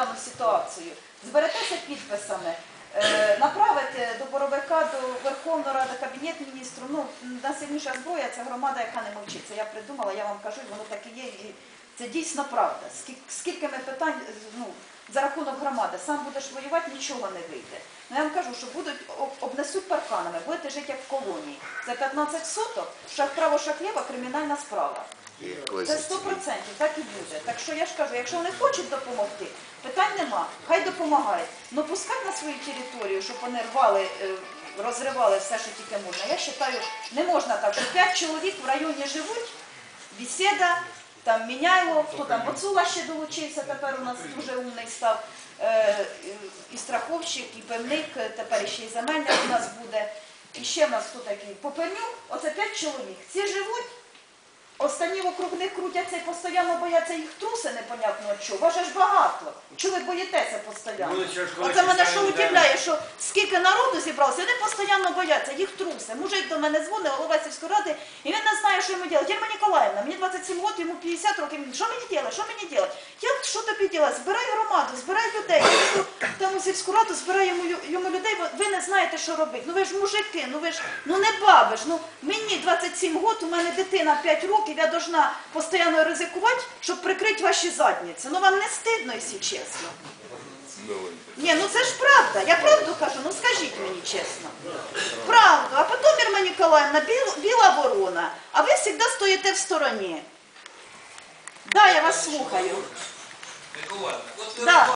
дану ситуацію. Зберетеся підписами, е, направите до Боровика, до Верховної Ради, Кабінет міністрів. Ну, найсильніша зброя це громада, яка не мовчить. Це я придумала, я вам кажу, воно так і є. І це дійсно правда. Скільки, ми питань ну, за рахунок громади, сам будеш воювати, нічого не вийде. Ну я вам кажу, що будуть об- парканами, будете жити як в колонії. Це 15 соток, шах право шахлєва, кримінальна справа. Це 100% так і буде. Так що я ж кажу, якщо вони хочуть допомогти, питань нема, хай допомагають. Ну пускати на свою територію, щоб вони рвали, е, розривали все, що тільки можна. Я вважаю, не можна так, що 5 чоловік в районі живуть, бесіда, там Міняйло, хто там Боцула ще долучився, тепер у нас дуже умний став. е, І страховщик, і певник, е, тепер ще й земельник у нас буде. І ще в нас хто такий? Попельнюк, оце 5 чоловік. Ці живуть, Останні вокруг них крутяться і постійно бояться їх труси, непонятно чого. Вас же ж багато. Чого ви боїтеся постійно? Оце мене що що скільки народу зібралося, вони постійно бояться, їх труси. Мужик до мене дзвонить, голова сільської ради, і він не знає, що йому робити. Єрма Ніколаївна, мені 27 років, йому 50 років. Що мені робити? Що мені робити? Я що тобі робити? Збирай громаду, збирай людей. Я йду там у сільську раду, збираю йому, йому людей, бо ви не знаєте, що робити. Ну ви ж мужики, ну ви ж ну не баби ж. Ну мені 27 років, у мене дитина 5 років, я должна постійно ризикувати, щоб прикрити ваші задниці. Ну вам не стидно, якщо чесно. Ні, ну це ж правда. Я правду кажу, ну скажіть мені чесно. Правду. А потім, Ірма Ніколаївна, біл, біла ворона, а ви завжди стоїте в стороні. Да, я вас слухаю. Миколаївна, от ви Да.